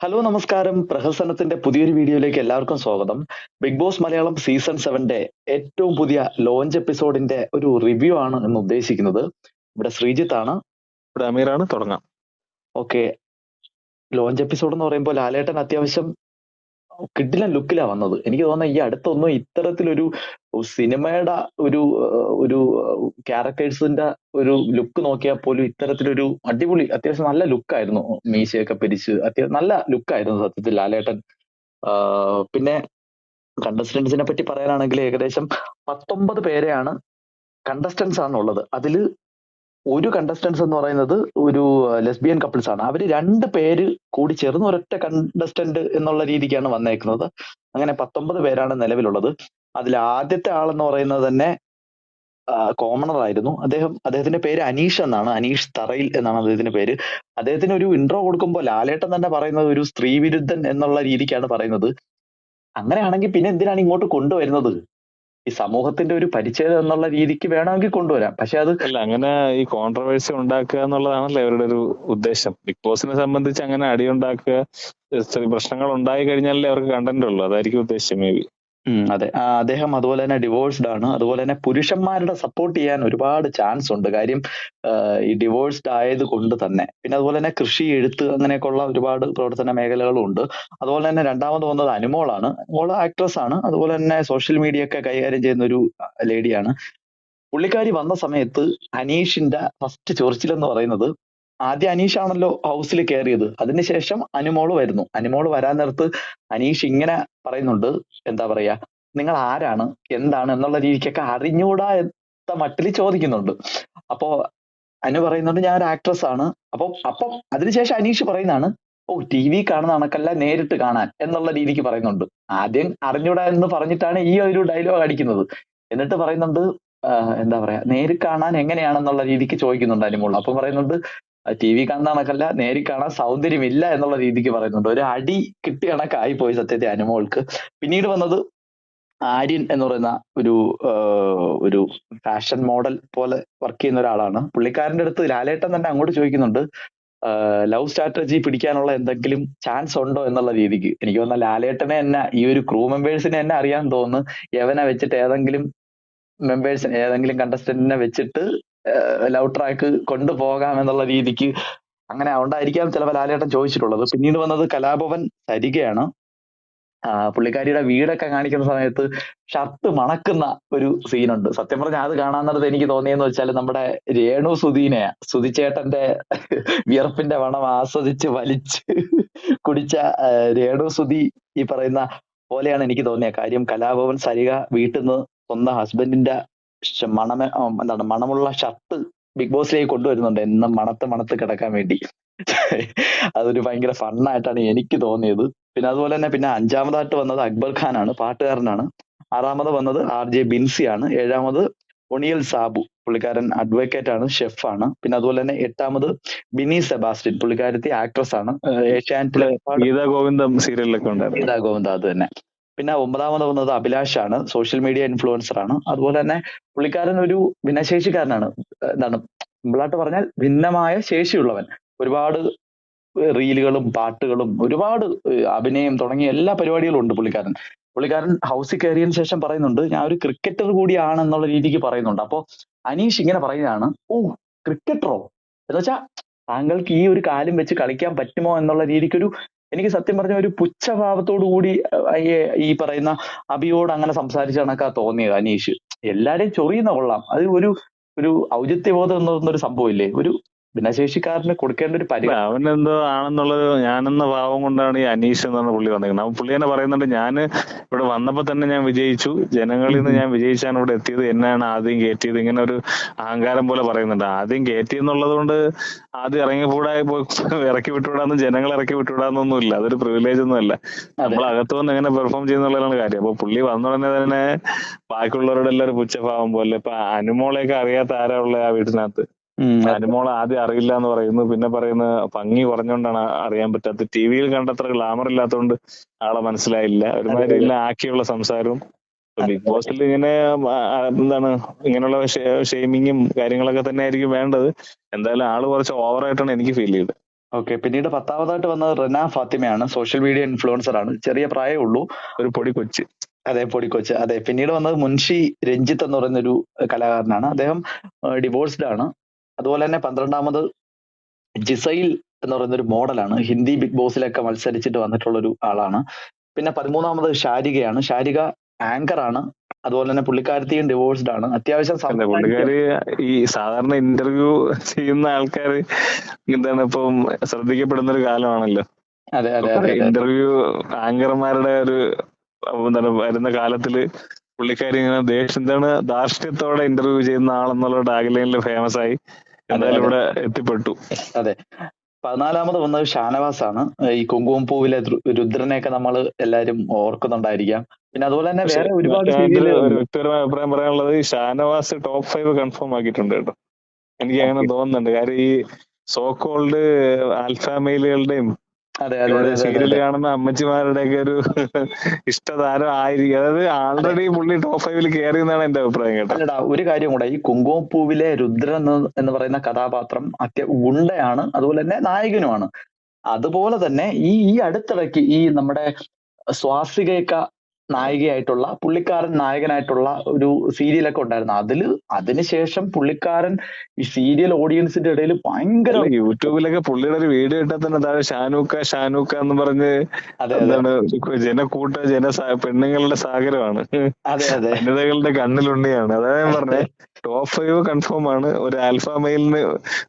Hello നമസ്കാരം. പ്രഹസനത്തിന്റെ പുതിയൊരു വീഡിയോയിലേക്ക് എല്ലാവർക്കും സ്വാഗതം. ബിഗ് ബോസ് മലയാളം സീസൺ സെവന്റെ ഏറ്റവും പുതിയ ലോഞ്ച് എപ്പിസോഡിന്റെ ഒരു റിവ്യൂ ആണ് എന്ന് ഉദ്ദേശിക്കുന്നത്. ഇവിടെ ശ്രീജിത്ത് ആണ്. ഇവിടെ അമീറാണ്. തുടങ്ങാം. ഓക്കെ. ലോഞ്ച് എപ്പിസോഡ് എന്ന് പറയുമ്പോൾ ലാലേട്ടൻ അത്യാവശ്യം കിഡിലൻ ലുക്കിലാ വന്നത്. എനിക്ക് തോന്നുന്നത് ഈ അടുത്തൊന്നും ഇത്തരത്തിലൊരു സിനിമയുടെ ഒരു ഒരു ക്യാരക്ടേഴ്സിന്റെ ഒരു ലുക്ക് നോക്കിയാൽ പോലും ഇത്തരത്തിലൊരു അടിപൊളി അത്യാവശ്യം നല്ല ലുക്കായിരുന്നു മീശയൊക്കെ പിരിച്ച്. അത്യാവശ്യം നല്ല ലുക്കായിരുന്നു സത്യത്തിൽ ലാലേട്ടൻ. പിന്നെ കണ്ടസ്റ്റന്റ്സിനെ പറ്റി പറയാനാണെങ്കിൽ ഏകദേശം പത്തൊമ്പത് പേരെയാണ് കണ്ടസ്റ്റൻസ് ആണുള്ളത്. ഉള്ളത് അതിൽ ഒരു കണ്ടസ്റ്റൻസ് എന്ന് പറയുന്നത് ഒരു ലെസ്ബിയൻ കപ്പിൾസ് ആണ്. അവർ രണ്ട് പേര് കൂടി ചേർന്ന് ഒരൊറ്റ കണ്ടസ്റ്റന്റ് എന്നുള്ള രീതിക്കാണ് വന്നേക്കുന്നത്. അങ്ങനെ പത്തൊമ്പത് പേരാണ് നിലവിലുള്ളത്. അതിൽ ആദ്യത്തെ ആളെന്ന് പറയുന്നത് തന്നെ കോമണർ ആയിരുന്നു. അദ്ദേഹം അദ്ദേഹത്തിന്റെ പേര് അനീഷ് എന്നാണ്. അനീഷ് തറയിൽ എന്നാണ് അദ്ദേഹത്തിന്റെ പേര്. അദ്ദേഹത്തിന് ഒരു ഇൻട്രോ കൊടുക്കുമ്പോൾ ലാലേട്ടൻ തന്നെ പറയുന്നത് ഒരു സ്ത്രീ വിരുദ്ധൻ എന്നുള്ള രീതിക്കാണ് പറയുന്നത്. അങ്ങനെയാണെങ്കിൽ പിന്നെ എന്തിനാണ് ഇങ്ങോട്ട് കൊണ്ടുവരുന്നത്? ഈ സമൂഹത്തിന്റെ ഒരു പരിച്ഛേദം എന്നുള്ള രീതിക്ക് വേണമെങ്കിൽ കൊണ്ടുവരാം. പക്ഷെ അത് അല്ല അങ്ങനെ ഈ കോൺട്രവേഴ്സി ഉണ്ടാക്കുക എന്നുള്ളതാണല്ലോ അവരുടെ ഒരു ഉദ്ദേശം. ബിഗ് ബോസിനെ സംബന്ധിച്ച് അങ്ങനെ അടി ഉണ്ടാക്കുക പ്രശ്നങ്ങൾ ഉണ്ടായി കഴിഞ്ഞാലേ അവർക്ക് കണ്ടന്റ് ഉള്ളൂ. അതായിരിക്കും ഉദ്ദേശം മേ ബി അതെ. അദ്ദേഹം അതുപോലെ തന്നെ ഡിവോഴ്സ്ഡ് ആണ്. അതുപോലെ തന്നെ പുരുഷന്മാരുടെ സപ്പോർട്ട് ചെയ്യാൻ ഒരുപാട് ചാൻസ് ഉണ്ട്. കാര്യം ഈ ഡിവോഴ്സ്ഡ് ആയത് കൊണ്ട് തന്നെ. പിന്നെ അതുപോലെ തന്നെ കൃഷി എഴുത്ത് അങ്ങനെയൊക്കെയുള്ള ഒരുപാട് പ്രവർത്തന മേഖലകളും ഉണ്ട്. അതുപോലെ തന്നെ രണ്ടാമത് വന്നത് അനുമോളാണ് അനുമോൾ ആക്ട്രസ് ആണ്. അതുപോലെ തന്നെ സോഷ്യൽ മീഡിയ ഒക്കെ കൈകാര്യം ചെയ്യുന്ന ഒരു ലേഡിയാണ് പുള്ളിക്കാരി വന്ന സമയത്ത് അനീഷിന്റെ ഫസ്റ്റ് ചൊറിച്ചിൽ എന്ന് പറയുന്നത് ആദ്യം അനീഷാണല്ലോ ഹൗസിൽ കയറിയത് അതിനുശേഷം അനുമോൾ വരുന്നു. അനുമോൾ വരാൻ നേരത്ത് അനീഷ് ഇങ്ങനെ പറയുന്നുണ്ട്. എന്താ പറയാ നിങ്ങൾ ആരാണ്? എന്താണ്? എന്നുള്ള രീതിക്കൊക്കെ അറിഞ്ഞൂടാ എന്ന മട്ടിൽ ചോദിക്കുന്നുണ്ട്. അപ്പോ അനു പറയുന്നുണ്ട് ഞാൻ ഒരു ആക്ട്രസ് ആണ്. അപ്പൊ അപ്പം അതിനുശേഷം അനീഷ് പറയുന്നതാണ് ഓ ടി വി കാണുന്ന കണക്കല്ല നേരിട്ട് കാണാൻ എന്നുള്ള രീതിക്ക് പറയുന്നുണ്ട്. ആദ്യം അറിഞ്ഞൂടാ എന്ന് പറഞ്ഞിട്ടാണ് ഈ ഒരു ഡയലോഗ് അടിക്കുന്നത്. എന്നിട്ട് പറയുന്നുണ്ട് എന്താ പറയാ നേരിൽ കാണാൻ എങ്ങനെയാണെന്നുള്ള രീതിക്ക് ചോദിക്കുന്നുണ്ട് അനുമോൾ അപ്പം പറയുന്നുണ്ട് ടി വി കാണുന്ന കണക്കല്ല നേരി കാണാൻ സൗന്ദര്യമില്ല എന്നുള്ള രീതിക്ക് പറയുന്നുണ്ട്. ഒരു അടി കിട്ടിയ കണക്കായി പോയി സത്യത്തെ അനുമോൾക്ക്. പിന്നീട് വന്നത് ആര്യൻ എന്ന് പറയുന്ന ഒരു ഒരു ഫാഷൻ മോഡൽ പോലെ വർക്ക് ചെയ്യുന്ന ഒരാളാണ്. പുള്ളിക്കാരന്റെ അടുത്ത് ലാലേട്ടൻ തന്നെ അങ്ങോട്ട് ചോദിക്കുന്നുണ്ട് ലവ് സ്ട്രാറ്റജി പിടിക്കാനുള്ള എന്തെങ്കിലും ചാൻസ് ഉണ്ടോ എന്നുള്ള രീതിക്ക്. എനിക്ക് തോന്നുന്ന ലാലേട്ടനെ തന്നെ ഈ ഒരു ക്രൂ മെമ്പേഴ്സിനെ തന്നെ അറിയാൻ തോന്നുന്നു. യവനെ വെച്ചിട്ട് ഏതെങ്കിലും മെമ്പേഴ്സിനെ ഏതെങ്കിലും കണ്ടസ്റ്റന്റിനെ വെച്ചിട്ട് ലവ് ട്രാക്ക് കൊണ്ടുപോകാം എന്നുള്ള രീതിക്ക് അങ്ങനെ ഉണ്ടായിരിക്കാം ചിലപ്പോൾ ലാലേട്ടൻ ചോദിച്ചിട്ടുള്ളത്. പിന്നീട് വന്നത് കലാഭവൻ സരികയാണ്. പുള്ളിക്കാരിയുടെ വീടൊക്കെ കാണിക്കുന്ന സമയത്ത് ഷർട്ട് മണക്കുന്ന ഒരു സീനുണ്ട് സത്യം പറഞ്ഞാൽ അത് കാണാന്നുള്ളത് എനിക്ക് തോന്നിയെന്ന് വെച്ചാൽ നമ്മുടെ രേണു സുധീനെ സുധിച്ചേട്ടന്റെ വിയർപ്പിന്റെ വണം ആസ്വദിച്ച് വലിച്ച് കുടിച്ച രേണു സുധി ഈ പറയുന്ന പോലെയാണ് എനിക്ക് തോന്നിയത് കാര്യം. കലാഭവൻ സരിക വീട്ടിൽ നിന്ന് സ്വന്തം ഹസ്ബൻഡിന്റെ മണമ എന്താണ് മണമുള്ള ഷർട്ട് ബിഗ് ബോസിലേക്ക് കൊണ്ടുവരുന്നുണ്ട് എന്നും മണത്ത് മണത്ത് കിടക്കാൻ വേണ്ടി. അതൊരു ഭയങ്കര ഫണ്ണായിട്ടാണ് എനിക്ക് തോന്നിയത്. പിന്നെ അതുപോലെ തന്നെ പിന്നെ അഞ്ചാമതായിട്ട് വന്നത് അക്ബർ ഖാനാണ് പാട്ടുകാരനാണ്. ആറാമത് വന്നത് ആർ ജെ ബിൻസി ആണ് ഏഴാമത് ഒണിയൽ സാബു പുള്ളിക്കാരൻ അഡ്വക്കേറ്റ് ആണ് ഷെഫാണ് പിന്നെ അതുപോലെ തന്നെ എട്ടാമത് ബിനി സെബാസ്റ്റ്യൻ പുള്ളിക്കാരത്തി ആക്ട്രസ് ആണ്. ഏഷ്യാനെറ്റിലെ ഗീതാ ഗോവിന്ദം സീരിയലിലൊക്കെ ഉണ്ടായിരുന്നു. ഗീതാ ഗോവിന്ദ അത് തന്നെ. പിന്നെ ഒമ്പതാമത് വന്നത് അഭിലാഷാണ്. സോഷ്യൽ മീഡിയ ഇൻഫ്ലുവൻസർ ആണ്. അതുപോലെ തന്നെ പുള്ളിക്കാരൻ ഒരു ഭിന്നശേഷിക്കാരനാണ്. എന്താണ്? സിമ്പിളായിട്ട് പറഞ്ഞാൽ ഭിന്നമായ ശേഷിയുള്ളവൻ. ഒരുപാട് റീലുകളും പാട്ടുകളും ഒരുപാട് അഭിനയം തുടങ്ങിയ എല്ലാ പരിപാടികളും ഉണ്ട് പുള്ളിക്കാരൻ. പുള്ളിക്കാരൻ ഹൗസിൽ കയറിയതിനു ശേഷം പറയുന്നുണ്ട് ഞാൻ ഒരു ക്രിക്കറ്റർ കൂടിയാണ് എന്നുള്ള രീതിക്ക് പറയുന്നുണ്ട്. അപ്പോ അനീഷ് ഇങ്ങനെ പറയുന്നതാണ് ഓ ക്രിക്കറ്ററോ എന്ന് വെച്ചാൽ താങ്കൾക്ക് ഈ ഒരു കാലം വെച്ച് കളിക്കാൻ പറ്റുമോ എന്നുള്ള രീതിക്കൊരു എനിക്ക് സത്യം പറഞ്ഞ ഒരു പുച്ഛഭാവത്തോടു കൂടി ഈ പറയുന്ന അബിയോട് അങ്ങനെ സംസാരിച്ച കണക്കാ തോന്നിയത് അനീഷ്. എല്ലാരെയും ചൊറിയുന്ന കൊള്ളാം. അത് ഒരു ഒരു ഔചിത്യബോധം എന്ന് പറയുന്ന ഒരു സംഭവമില്ലേ ഒരു ഭിന്നശേഷിക്കാരന് കൊടുക്കേണ്ട ഒരു പരിപാടി അവനെന്തോ ആണെന്നുള്ളത് ഞാനെന്ന ഭാവം കൊണ്ടാണ് ഈ അനീഷ് എന്ന് പറഞ്ഞ പുള്ളി വന്നിരിക്കുന്നത് അവൻ പുള്ളി തന്നെ പറയുന്നുണ്ട് ഞാൻ ഇവിടെ വന്നപ്പോ തന്നെ ഞാൻ വിജയിച്ചു. ജനങ്ങളിൽ നിന്ന് ഞാൻ വിജയിച്ചാണ് ഇവിടെ എത്തിയത്. എന്നാണ് ആദ്യം കയറ്റിയത് ഇങ്ങനെ ഒരു അഹങ്കാരം പോലെ പറയുന്നുണ്ട്. ആദ്യം കയറ്റി എന്നുള്ളത് കൊണ്ട് ആദ്യം ഇറങ്ങിക്കൂടാ ഇറക്കി വിട്ടുവിടാന്നും ജനങ്ങൾ ഇറക്കി വിട്ടുവിടാന്നൊന്നും ഇല്ല. അതൊരു പ്രിവിലേജ് ഒന്നും അല്ല. നമ്മൾ അകത്ത് വന്ന് എങ്ങനെ പെർഫോം ചെയ്യുന്നുള്ളതാണ് കാര്യം. അപ്പൊ പുള്ളി വന്നുടനെ തന്നെ ബാക്കിയുള്ളവരോട് എല്ലാം ഒരു പുച്ഛഭാവം പോലെ. ഇപ്പൊ അനുമോളെയൊക്കെ അറിയാത്ത ആരാ ഉള്ള ആ വീട്ടിനകത്ത്? അനുമോൾ ആദ്യം അറിയില്ല എന്ന് പറയുന്നു. പിന്നെ പറയുന്ന ഭംഗി കുറഞ്ഞോണ്ടാണ് അറിയാൻ പറ്റാത്തത് ടി വിയിൽ കണ്ടത്ര ഗ്ലാമർ ഇല്ലാത്തതുകൊണ്ട് ആളെ മനസ്സിലായില്ല. ഒരുമാതിരി ആക്കിയുള്ള സംസാരവും. ബിഗ് ബോസിൽ ഇങ്ങനെ എന്താണ് ഇങ്ങനെയുള്ള ഷെയ്മിങ്ങും കാര്യങ്ങളൊക്കെ തന്നെ ആയിരിക്കും വേണ്ടത്. എന്തായാലും ആൾ കുറച്ച് ഓവറായിട്ടാണ് എനിക്ക് ഫീൽ ചെയ്തത്. ഓക്കെ പിന്നീട് പത്താമതായിട്ട് വന്നത് റെന ഫാത്തിമയാണ്. സോഷ്യൽ മീഡിയ ഇൻഫ്ലുവൻസർ ആണ് ചെറിയ പ്രായമേ ഉള്ളൂ ഒരു പൊടി കൊച്ച്. അതെ പൊടിക്കൊച്ച് അതെ പിന്നീട് വന്നത് മുൻഷി രഞ്ജിത്ത് എന്ന് പറയുന്ന ഒരു കലാകാരനാണ്. അദ്ദേഹം ഡിവോഴ്സ്ഡ് ആണ്. അതുപോലെ തന്നെ പന്ത്രണ്ടാമത് ജിസൈൽ എന്ന് പറയുന്ന ഒരു മോഡലാണ്. ഹിന്ദി ബിഗ് ബോസിലൊക്കെ മത്സരിച്ചിട്ട് വന്നിട്ടുള്ള ഒരു ആളാണ്. പിന്നെ പതിമൂന്നാമത് ഷാരികയാണ്. ഷാരിക ആങ്കർ ആണ് അതുപോലെ തന്നെ പുള്ളിക്കാരത്തിയും ഡിവോഴ്സ്ഡ് ആണ്. അത്യാവശ്യം ഈ സാധാരണ ഇന്റർവ്യൂ ചെയ്യുന്ന ആൾക്കാര് എന്താണ് ഇപ്പം ശ്രദ്ധിക്കപ്പെടുന്ന ഒരു കാലമാണല്ലോ. അതെ അതെ അതെ. ഇന്റർവ്യൂ ആങ്കർമാരുടെ ഒരു എന്താണ് വരുന്ന കാലത്തിൽ പുള്ളിക്കാരി ഇങ്ങനെ ദേഷ്യം എന്താണ് ധാർഷ്ട്യത്തോടെ ഇന്റർവ്യൂ ചെയ്യുന്ന ആളെന്നുള്ള ടാഗ്ലൈനിൽ ഫേമസ് ആയി. എന്തായാലും ഇവിടെ എത്തിപ്പെട്ടു. അതെ. പതിനാലാമത് വന്നത് ഷാനവാസ് ആണ് ഈ കുങ്കുമം പൂവിലെ രുദ്രനെയൊക്കെ നമ്മൾ എല്ലാരും ഓർക്കുന്നുണ്ടായിരിക്കാം. പിന്നെ അതുപോലെ തന്നെ വേറെ ഒരുപാട് വ്യക്തിപരമായ അഭിപ്രായം പറയാനുള്ളത് ഷാനവാസ് ടോപ്പ് ഫൈവ് കൺഫേം ആക്കിയിട്ടുണ്ട് കേട്ടോ. എനിക്ക് അങ്ങനെ തോന്നുന്നുണ്ട്. കാര്യം ഈ സോ കോൾഡ് അതെ അതെ സീരിയൽ അതെ കാണുന്ന അമ്മച്ചിമാരുടെ ഒക്കെ ഒരു ഇഷ്ടതാരം ആയിരിക്കും. അതായത് ആൾറെഡി പുള്ളി ടോപ്പ് ഫൈവിൽ കയറി എന്നാണ് എന്റെ അഭിപ്രായം കേട്ടോ. അല്ലടാ ഒരു കാര്യം കൂടെ. ഈ കുങ്കുമപ്പൂവിലെ രുദ്രൻ എന്ന് എന്ന് പറയുന്ന കഥാപാത്രം അത്യ ഗുണ്ടയാണ് അതുപോലെ തന്നെ നായകനുമാണ്. അതുപോലെ തന്നെ ഈ ഈ അടുത്തിടയ്ക്ക് ഈ നമ്മുടെ സ്വാസികയൊക്കെ നായികയായിട്ടുള്ള പുള്ളിക്കാരൻ നായകനായിട്ടുള്ള ഒരു സീരിയലൊക്കെ ഉണ്ടായിരുന്നു. അതിൽ അതിനുശേഷം പുള്ളിക്കാരൻ ഈ സീരിയൽ ഓഡിയൻസിന്റെ ഇടയിൽ ഭയങ്കര യൂട്യൂബിലൊക്കെ പുള്ളിയുടെ ഒരു വീഡിയോ ഇട്ടാൽ തന്നെ താഴെ ഷാനൂക്ക ഷാനൂക്ക എന്ന് പറഞ്ഞ് എന്താണ് ജനക്കൂട്ട ജന പെണ്ണുങ്ങളുടെ സാഗരമാണ്. അതെ അതെ. വനിതകളുടെ കണ്ണിലുണ്ണിയാണ്. അതാ ഞാൻ പറഞ്ഞത് ടോപ്പ് ഫൈവ് കൺഫേം ആണ്. ഒരു ആൽഫ മെയിലിന്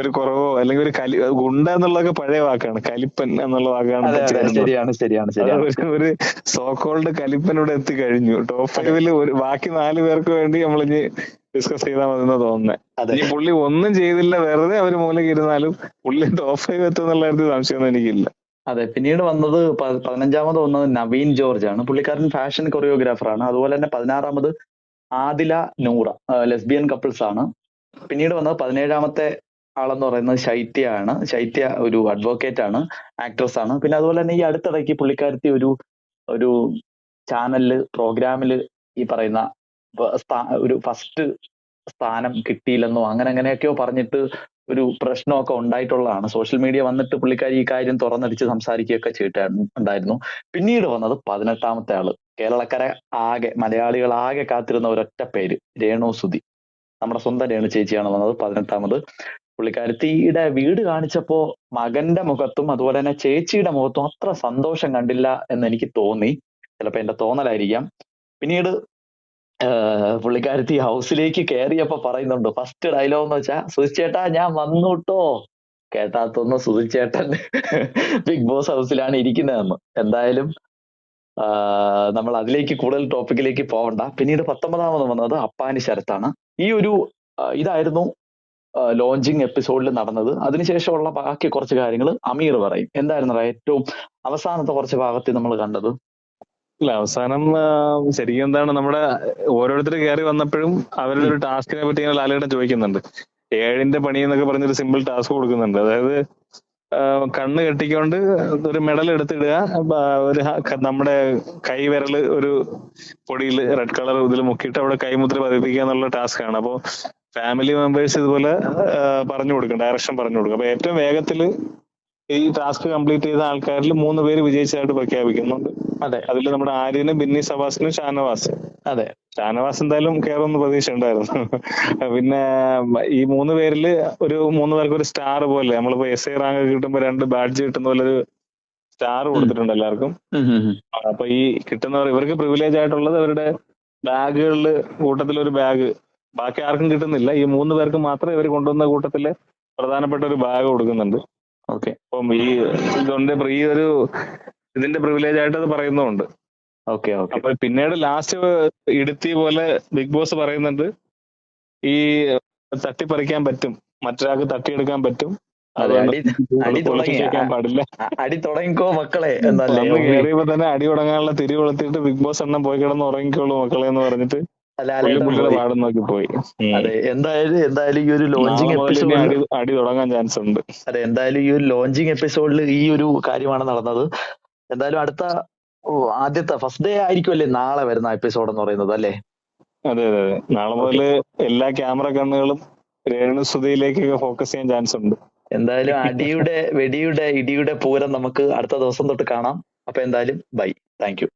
ഒരു കുറവോ അല്ലെങ്കിൽ ഒരു കലി ഗുണ്ട എന്നുള്ളതൊക്കെ പഴയ വാക്കാണ്. കലിപ്പൻ എന്നുള്ള വാക്കാണ്. ശരിയാണ് ശരിയാണ് ഒരു- സോക്കോൾഡ് കലിപ്പൻ ഇവിടെ എത്തിക്കഴിഞ്ഞു ടോപ്പ് ഫൈവിൽ ഒരു ബാക്കി നാല് പേർക്ക് വേണ്ടി നമ്മൾ ഇനി ഡിസ്കസ് ചെയ്താൽ മതി എന്ന് തോന്നുന്നത് പുള്ളി ഒന്നും ചെയ്തില്ല വെറുതെ അവർ മൂലക്ക് ഇരുന്നാലും പുള്ളി ടോപ്പ് ഫൈവ് എത്തുന്നുള്ള കാര്യത്തിൽ സംശയമൊന്നും എനിക്കില്ല. അതെ പിന്നീട് വന്നത് പതിനഞ്ചാമത് വന്നത് നവീൻ ജോർജ് ആണ്. പുള്ളിക്കാരൻ ഫാഷൻ കൊറിയോഗ്രാഫർ ആണ്. അതുപോലെ തന്നെ പതിനാറാമത് ആദില നൂറ ലെസ്ബിയൻ കപ്പിൾസ് ആണ്. പിന്നീട് വന്നത് പതിനേഴാമത്തെ ആളെന്ന് പറയുന്നത് ശൈത്യ ആണ് ശൈത്യ ഒരു അഡ്വക്കേറ്റ് ആണ് ആക്ട്രസ് ആണ്. പിന്നെ അതുപോലെ തന്നെ ഈ അടുത്തിടയ്ക്ക് പുള്ളിക്കാരത്തി ഒരു ഒരു ചാനലിൽ പ്രോഗ്രാമിൽ ഈ പറയുന്ന ഒരു ഫസ്റ്റ് സ്ഥാനം കിട്ടിയില്ലെന്നോ അങ്ങനെ അങ്ങനെയൊക്കെയോ പറഞ്ഞിട്ട് ഒരു പ്രശ്നമൊക്കെ ഉണ്ടായിട്ടുള്ളതാണ്. സോഷ്യൽ മീഡിയ വന്നിട്ട് പുള്ളിക്കാരി ഈ കാര്യം തുറന്നടിച്ച് സംസാരിക്കുകയൊക്കെ ചെയ്തിട്ടായിരുന്നു ഉണ്ടായിരുന്നു. പിന്നീട് വന്നത് പതിനെട്ടാമത്തെ ആൾ. കേരളക്കാരെ ആകെ മലയാളികൾ ആകെ കാത്തിരുന്ന ഒരൊറ്റ പേര് രേണു സുധി. നമ്മുടെ സ്വന്തം രേണു ചേച്ചിയാണ് വന്നത് പതിനെട്ടാമത്. പുള്ളിക്കാരത്തിയുടെ വീട് കാണിച്ചപ്പോ മകന്റെ മുഖത്തും അതുപോലെ തന്നെ ചേച്ചിയുടെ മുഖത്തും അത്ര സന്തോഷം കണ്ടില്ല എന്ന് എനിക്ക് തോന്നി. ചിലപ്പോ എന്റെ തോന്നലായിരിക്കാം. പിന്നീട് പുള്ളിക്കാരത്തി ഹൗസിലേക്ക് കയറിയപ്പോ പറയുന്നുണ്ട് ഫസ്റ്റ് ഡയലോഗ് എന്ന് വെച്ചാ സുധിച്ചേട്ടാ ഞാൻ വന്നുട്ടോ. കേട്ടാത്തൊന്ന് സുധിച്ചേട്ടൻ ബിഗ് ബോസ് ഹൗസിലാണ് ഇരിക്കുന്നതെന്ന്. എന്തായാലും നമ്മൾ അതിലേക്ക് കൂടുതൽ ടോപ്പിക്കിലേക്ക് പോവണ്ട. പിന്നീട് പത്തൊമ്പതാമത് വന്നത് അപ്പാനി ശരത്താണ്. ഈ ഒരു ഇതായിരുന്നു ലോഞ്ചിങ് എപ്പിസോഡിൽ നടന്നത്. അതിനുശേഷമുള്ള ബാക്കി കുറച്ച് കാര്യങ്ങൾ അമീർ പറയും. എന്തായിരുന്നു ഏറ്റവും അവസാനത്തെ കുറച്ച് ഭാഗത്തിൽ നമ്മൾ കണ്ടത്? ഇല്ല അവസാനം ശരിക്കും എന്താണ് നമ്മുടെ ഓരോരുത്തർ കയറി വന്നപ്പോഴും അവരുടെ ഒരു ടാസ്കിനെ പറ്റി ഇങ്ങനെ ലാലേട്ടൻ ചോദിക്കുന്നുണ്ട്. ഏഴിന്റെ പണി എന്നൊക്കെ പറഞ്ഞൊരു സിമ്പിൾ ടാസ്ക് കൊടുക്കുന്നുണ്ട്. അതായത് കണ്ണ് കെട്ടിക്കൊണ്ട് ഒരു മെഡൽ എടുത്തിടുക ഒരു നമ്മുടെ കൈ ഒരു പൊടിയിൽ റെഡ് കളർ ഇതിൽ മുക്കിയിട്ട് അവിടെ കൈമുദ്ര പതിപ്പിക്കുക എന്നുള്ള ടാസ്ക് ആണ്. അപ്പോ ഫാമിലി മെമ്പേഴ്സ് ഇതുപോലെ പറഞ്ഞു കൊടുക്കും ഡയറക്ഷൻ പറഞ്ഞു കൊടുക്കും. അപ്പൊ ഏറ്റവും വേഗത്തിൽ ഈ ടാസ്ക് കംപ്ലീറ്റ് ചെയ്ത ആൾക്കാരിൽ മൂന്ന് പേര് വിജയിച്ചതായിട്ട് പ്രഖ്യാപിക്കുന്നുണ്ട്. അതെ. അതിൽ നമ്മുടെ ആര്യനും ബിന്നി സബാസിനും ഷാനവാസ്. അതെ. ഷാനവാസ് എന്തായാലും കയറുമെന്ന് പ്രതീക്ഷ ഉണ്ടായിരുന്നു പിന്നെ ഈ മൂന്ന് പേരിൽ ഒരു മൂന്ന് പേർക്ക് ഒരു സ്റ്റാർ പോലെ നമ്മളിപ്പോ എസ് ഐ റാങ്ക് കിട്ടുമ്പോ രണ്ട് ബാഡ്ജ് കിട്ടുന്ന പോലെ ഒരു സ്റ്റാർ കൊടുത്തിട്ടുണ്ട് എല്ലാവർക്കും. അപ്പൊ ഈ കിട്ടുന്നവർ ഇവർക്ക് പ്രിവിലേജ് ആയിട്ടുള്ളത് അവരുടെ ബാഗുകളിൽ കൂട്ടത്തിൽ ഒരു ബാഗ് ബാക്കി ആർക്കും കിട്ടുന്നില്ല. ഈ മൂന്ന് പേർക്ക് മാത്രമേ ഇവർ കൊണ്ടുവന്ന കൂട്ടത്തിൽ പ്രധാനപ്പെട്ട ഒരു ബാഗ് കൊടുക്കുന്നുണ്ട്. ഓക്കെ. അപ്പം ഈ ഇതുകൊണ്ട് ഈ ഒരു ഇതിന്റെ പ്രിവിലേജ് ആയിട്ട് അത് പറയുന്നുണ്ട്. Okay okay. അപ്പൊ പിന്നീട് ലാസ്റ്റ് ഇടുത്തി പോലെ ബിഗ് ബോസ് പറയുന്നുണ്ട്. ഈ തട്ടിപ്പറിക്കാൻ പറ്റും. മറ്റൊരാൾക്ക് തട്ടിയെടുക്കാൻ പറ്റും. പാടില്ല. അടി തുടങ്ങിക്കോ മക്കളെ. എന്നല്ലേ തന്നെ അടി തുടങ്ങാനുള്ള തിരി കൊളുത്തിട്ട് ബിഗ് ബോസ് എണ്ണം പോയി കിടന്ന് ഉറങ്ങിക്കോളൂ മക്കളെ എന്ന് പറഞ്ഞിട്ട് പോയി. അതെ എന്തായാലും എന്തായാലും ഈ ഒരു ലോഞ്ചിങ് എപ്പിസോഡിൽ അടി തുടങ്ങാൻ ചാൻസ് ഉണ്ട്. അതെ എന്തായാലും ഈ ഒരു ലോഞ്ചിങ് എപ്പിസോഡിൽ ഈ ഒരു കാര്യമാണ് നടന്നത്. എന്തായാലും അടുത്ത ഓ, ആദ്യത്തെ ഫസ്റ്റ് ഡേ ആയിരിക്കുമല്ലേ നാളെ വരുന്ന എപ്പിസോഡ് എന്ന് പറയുന്നത് അല്ലേ? അതെ അതെ അതെ. നാളെ മുതൽ എല്ലാ ക്യാമറ കണ്ണുകളും രേണുസുതിയിലേക്കൊക്കെ ഫോക്കസ് ചെയ്യാൻ ചാൻസ് ഉണ്ട്. എന്തായാലും അടിയുടെ വെടിയുടെ ഇടിയുടെ പൂരം നമുക്ക് അടുത്ത ദിവസം തൊട്ട് കാണാം. അപ്പൊ എന്തായാലും ബൈ താങ്ക് യു